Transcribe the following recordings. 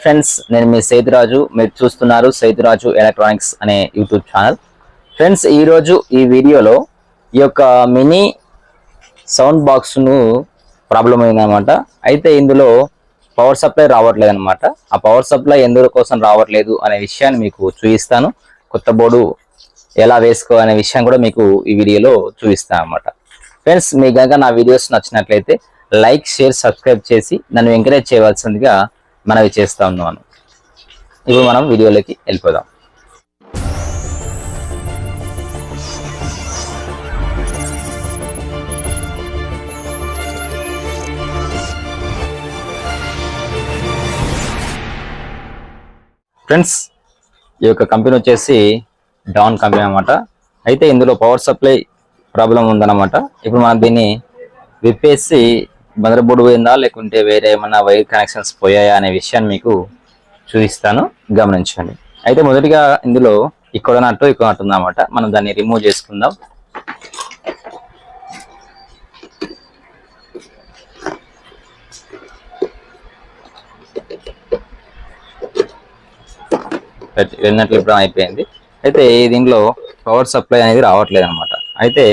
Friends నేను మీ సేతురాజు మీరు చూస్తున్నారు సేతురాజు ఎలక్ట్రానిక్స్ అనే యూట్యూబ్ ఛానల్. ఫ్రెండ్స్ ఈరోజు ఈ వీడియోలో ఈ యొక్క మినీ సౌండ్ బాక్స్ను ప్రాబ్లం అయిందనమాట అయితే ఇందులో పవర్ సప్లై రావట్లేదు అనమాట ఆ పవర్ సప్లై ఎందుకు కోసం రావట్లేదు అనే విషయాన్ని మీకు చూపిస్తాను. కొత్త బోర్డు ఎలా వేసుకోవాలనే విషయం కూడా మీకు ఈ వీడియోలో చూపిస్తాను అనమాట ఫ్రెండ్స్ మీకు కనుక నా వీడియోస్ నచ్చినట్లయితే లైక్ షేర్ సబ్స్క్రైబ్ చేసి నన్ను ఎంకరేజ్ చేయవలసిందిగా మనవి చేస్తా ఉన్నాను ఇప్పుడు మనం వీడియోలోకి వెళ్ళిపోదాం. ఫ్రెండ్స్ ఈ యొక్క కంపెనీ వచ్చేసి డౌన్ కంపెనీ అన్నమాట. అయితే ఇందులో పవర్ సప్లై ప్రాబ్లం ఉందన్నమాట. ఇప్పుడు మనం దీన్ని విప్పేసి మదర్ బోర్డు పోయిందా? లేకుంటే వేరే ఏమైనా వైర్ కనెక్షన్స్ పోయాయా అనే విషయాన్ని మీకు చూపిస్తాను. గమనించండి. అయితే మొదటిగా ఇందులో ఇక్కడ నట్టు ఇక్కడ నట్టు ఉందన్నమాట. మనం దాన్ని రిమూవ్ చేసుకుందాం. వెళ్ళినట్లు ఇప్పుడు అయిపోయింది. అయితే దీంట్లో పవర్ సప్లై అనేది రావట్లేదు అనమాట అయితే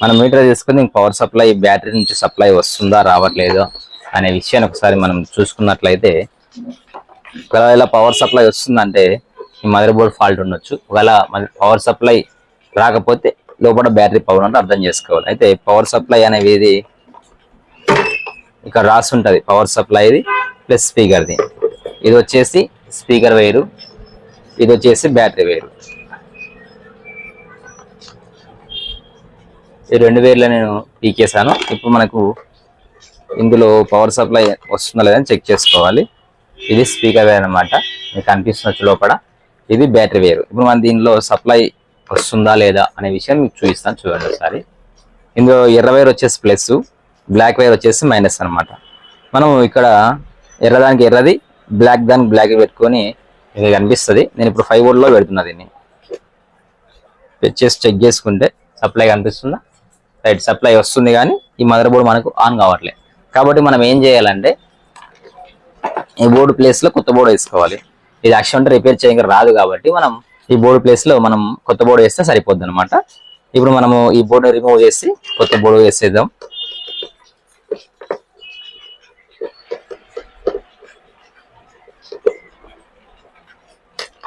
మనం మీటర్ తీసుకుని పవర్ సప్లై బ్యాటరీ నుంచి సప్లై వస్తుందా రావట్లేదో అనే విషయాన్ని ఒకసారి మనం చూసుకున్నట్లయితే ఒకవేళ పవర్ సప్లై వస్తుందంటే ఈ మదర్ బోర్డ్ ఫాల్ట్ ఉండొచ్చు. ఒకవేళ పవర్ సప్లై రాకపోతే లోపల బ్యాటరీ పవర్ అంటే అర్థం చేసుకోవాలి. అయితే పవర్ సప్లై అనేది ఇక్కడ రాసి ఉంటుంది. పవర్ సప్లైది ప్లస్ స్పీకర్ది ఇది వచ్చేసి స్పీకర్ వేరు ఇది వచ్చేసి బ్యాటరీ వేరు ఈ రెండు వేర్లు నేను పీకేసాను ఇప్పుడు మనకు ఇందులో పవర్ సప్లై వస్తుందా లేదని చెక్ చేసుకోవాలి. ఇది స్పీకర్ వేర్ అనమాట మీకు కనిపిస్తున్నచ్చు లోపల. ఇది బ్యాటరీ వేరు ఇప్పుడు మనం దీనిలో సప్లై వస్తుందా లేదా అనే విషయం మీకు చూపిస్తాను. చూడండి ఒకసారి. ఇందులో ఎర్ర వైర్ వచ్చేసి ప్లస్ బ్లాక్ వైర్ వచ్చేసి మైనస్ అనమాట మనం ఇక్కడ ఎర్రదానికి ఎర్రది బ్లాక్ దానికి బ్లాక్ పెట్టుకొని ఇది కనిపిస్తుంది. నేను ఇప్పుడు ఫైవ్ వోల్ట్లో పెడుతున్నా దీన్ని. చేసి చెక్ చేసుకుంటే సప్లై కనిపిస్తుందా? రైట్ సప్లై వస్తుంది కానీ ఈ మదర్ బోర్డు మనకు ఆన్ కావట్లేదు కాబట్టి మనం ఏం చేయాలంటే ఈ బోర్డు ప్లేస్లో కొత్త బోర్డు వేసుకోవాలి. ఇది యాక్షన్ రిపేర్ చేయక రాదు కాబట్టి మనం ఈ బోర్డు ప్లేస్లో మనం కొత్త బోర్డు వేస్తే సరిపోద్ది అనమాట ఇప్పుడు మనము ఈ బోర్డు రిమూవ్ చేసి కొత్త బోర్డు వేసేద్దాం.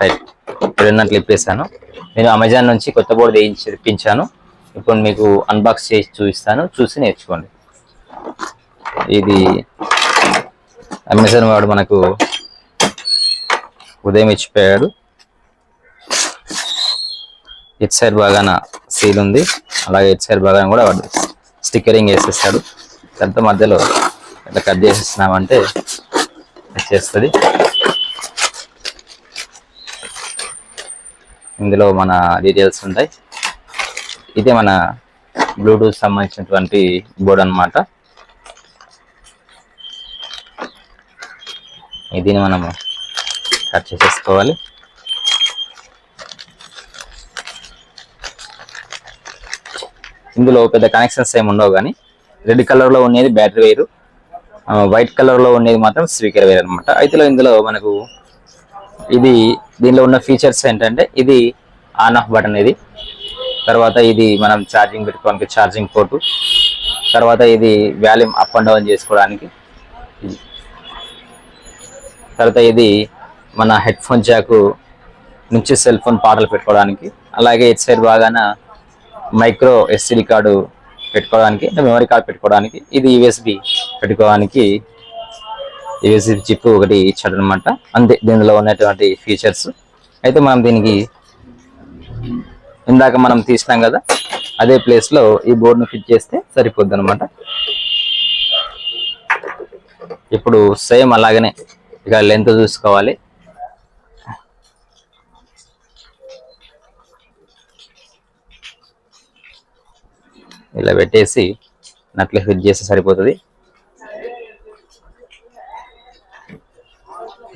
రైట్ రెండున్నట్లు ఇప్పేసాను నేను అమెజాన్ నుంచి కొత్త బోర్డు వేయించి తెప్పించాను. ఇప్పుడు మీకు అన్బాక్స్ చేసి చూపిస్తాను. చూసి నేర్చుకోండి. ఇది అమెజాన్ వాడు మనకు ఉదయం ఇచ్చిపోయాడు. ఇట్ సైడ్ బాగాన సీల్ ఉంది. అలాగే ఇట్ సైడ్ బాగాన కూడా వాడు స్టిక్కరింగ్ వేసేస్తాడు. పెద్ద మధ్యలో ఇట్లా కట్ చేసేస్తున్నామంటే వచ్చేస్తుంది. ఇందులో మన డీటెయిల్స్ ఉంటాయి. ఇది మన బ్లూటూత్ సంబంధించినటువంటి బోర్డ్ అన్నమాట. దీన్ని మనము కట్ చేసేసుకోవాలి. ఇందులో పెద్ద కనెక్షన్స్ ఏమి ఉండవు కానీ రెడ్ కలర్లో ఉండేది బ్యాటరీ వైరు వైట్ కలర్లో ఉండేది మాత్రం స్పీకర్ వైర్ అనమాట అయితే ఇందులో మనకు ఇది దీనిలో ఉన్న ఫీచర్స్ ఏంటంటే ఇది ఆన్ ఆఫ్ బటన్ ఇది. తర్వాత ఇది మనం ఛార్జింగ్ పెట్టుకోవడానికి ఛార్జింగ్ పోర్టు తర్వాత ఇది వాల్యూమ్ అప్ అండ్ డౌన్ చేసుకోవడానికి. తర్వాత ఇది మన హెడ్ ఫోన్ జాకు నుంచి సెల్ ఫోన్ పాటలు పెట్టుకోవడానికి. అలాగే ఇటు సైడ్ బాగాన మైక్రో ఎస్సిడి కార్డు పెట్టుకోవడానికి మెమరీ కార్డు పెట్టుకోవడానికి ఇది యూఎస్బి పెట్టుకోవడానికి యూఎస్బి చిప్ ఒకటి ఇచ్చాడనమాట అంతే దీనిలో ఉన్నటువంటి ఫీచర్స్ అయితే మనం దీనికి ఇందాక మనం తీసినాం కదా అదే ప్లేస్లో ఈ బోర్డును ఫిట్ చేస్తే సరిపోద్ది అనమాట ఇప్పుడు సేమ్ అలాగనే ఇక లెంత్ చూసుకోవాలి. ఇలా పెట్టేసి నట్లు ఫిట్ చేస్తే సరిపోతుంది.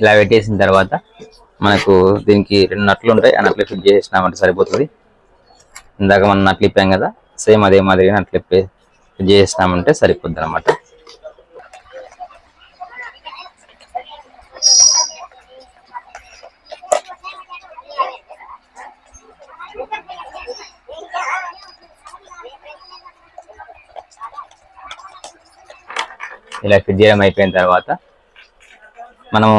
ఇలా పెట్టేసిన తర్వాత మనకు దీనికి రెండు నట్లు ఉంటాయి ఆ నట్లు ఫిట్ చేసినామంటే సరిపోతుంది. ఇందాక మనం అట్లా ఇప్పాం కదా సేమ్ అదే మాదిరిగా అట్లా ఇప్పి చేసినామంటే సరిపోద్ది అనమాట ఇలా ఫిట్ చేయడం అయిపోయిన తర్వాత మనము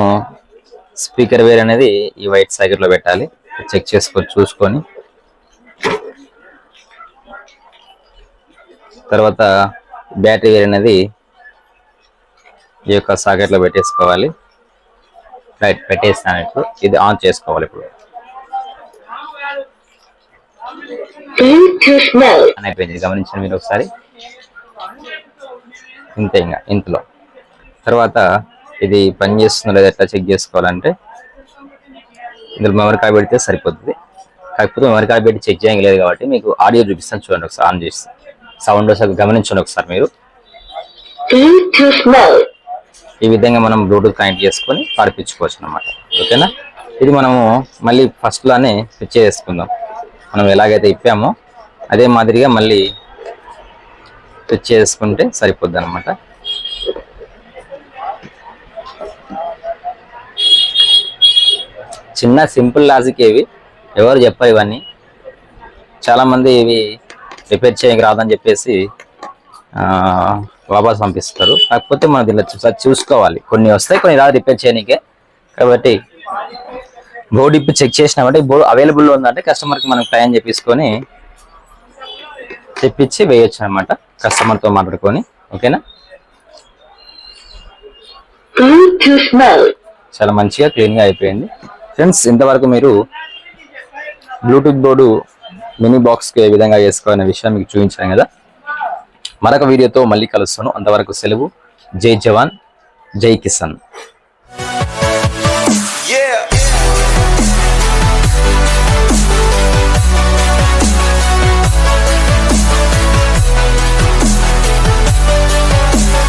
స్పీకర్ వేర్ అనేది ఈ వైట్ సాకెట్లో పెట్టాలి చెక్ చేసుకొని చూసుకొని తర్వాత బ్యాటరీ వేర్ అనేది ఈ యొక్క సాకెట్లో పెట్టేసుకోవాలి. రైట్ పెట్టేస్తాను ఇప్పుడు. ఇది ఆన్ చేసుకోవాలి ఇప్పుడు. అయిపోయింది. గమనించండి మీరు ఒకసారి. ఇంతే ఇంకా ఇంతలో. తర్వాత ఇది పని చేస్తుందో లేదా ఎట్లా చెక్ చేసుకోవాలంటే ఇందులో మెమరీ కార్డ్ పెడితే సరిపోతుంది. కాకపోతే మెమరీ కార్డ్ పెట్టి చెక్ చేయడం లేదు కాబట్టి మీకు ఆడియో చూపిస్తాను. చూడండి ఒకసారి ఆన్ చేసి. సౌండ్ ఒకసారి గమనించండి ఒకసారి మీరు. ఈ విధంగా మనం బ్లూటూత్ కనెక్ట్ చేసుకొని పాడిపించుకోవచ్చు అనమాట ఓకేనా? ఇది మనము మళ్ళీ ఫస్ట్ లానే ఫిట్ చేసుకుందాం. మనం ఎలాగైతే ఇప్పామో అదే మాదిరిగా మళ్ళీ ఫిట్ చేసుకుంటే సరిపోద్ది అనమాట చిన్న సింపుల్ లాజిక్ ఇవి ఎవరు చెప్పరు ఇవన్నీ. చాలా మంది ఇవి రిపేర్ చేయక రాదని చెప్పేసి వాపస్ పంపిస్తారు. కాకపోతే మనం దీనిలో చూసుకోవాలి. కొన్ని వస్తాయి కొన్ని రాదు రిపేర్ చేయడానికే కాబట్టి బోర్డు ఇప్పుడు చెక్ చేసినామంటే బోర్డు అవైలబుల్ ఉందంటే కస్టమర్కి మనం టైం చెప్పించుకొని తెప్పించి వేయొచ్చు అనమాట కస్టమర్తో మాట్లాడుకొని. ఓకేనా. చాలా మంచిగా క్లీన్గా అయిపోయింది. ఫ్రెండ్స్ ఇంతవరకు మీరు బ్లూటూత్ బోర్డు మినీ బాక్స్కి ఏ విధంగా చేసుకోవాలనే విషయం మీకు చూపించాను కదా. మరొక వీడియోతో మళ్ళీ కలుస్తాను. అంతవరకు సెలవు. జై జవాన్. జై కిసాన్.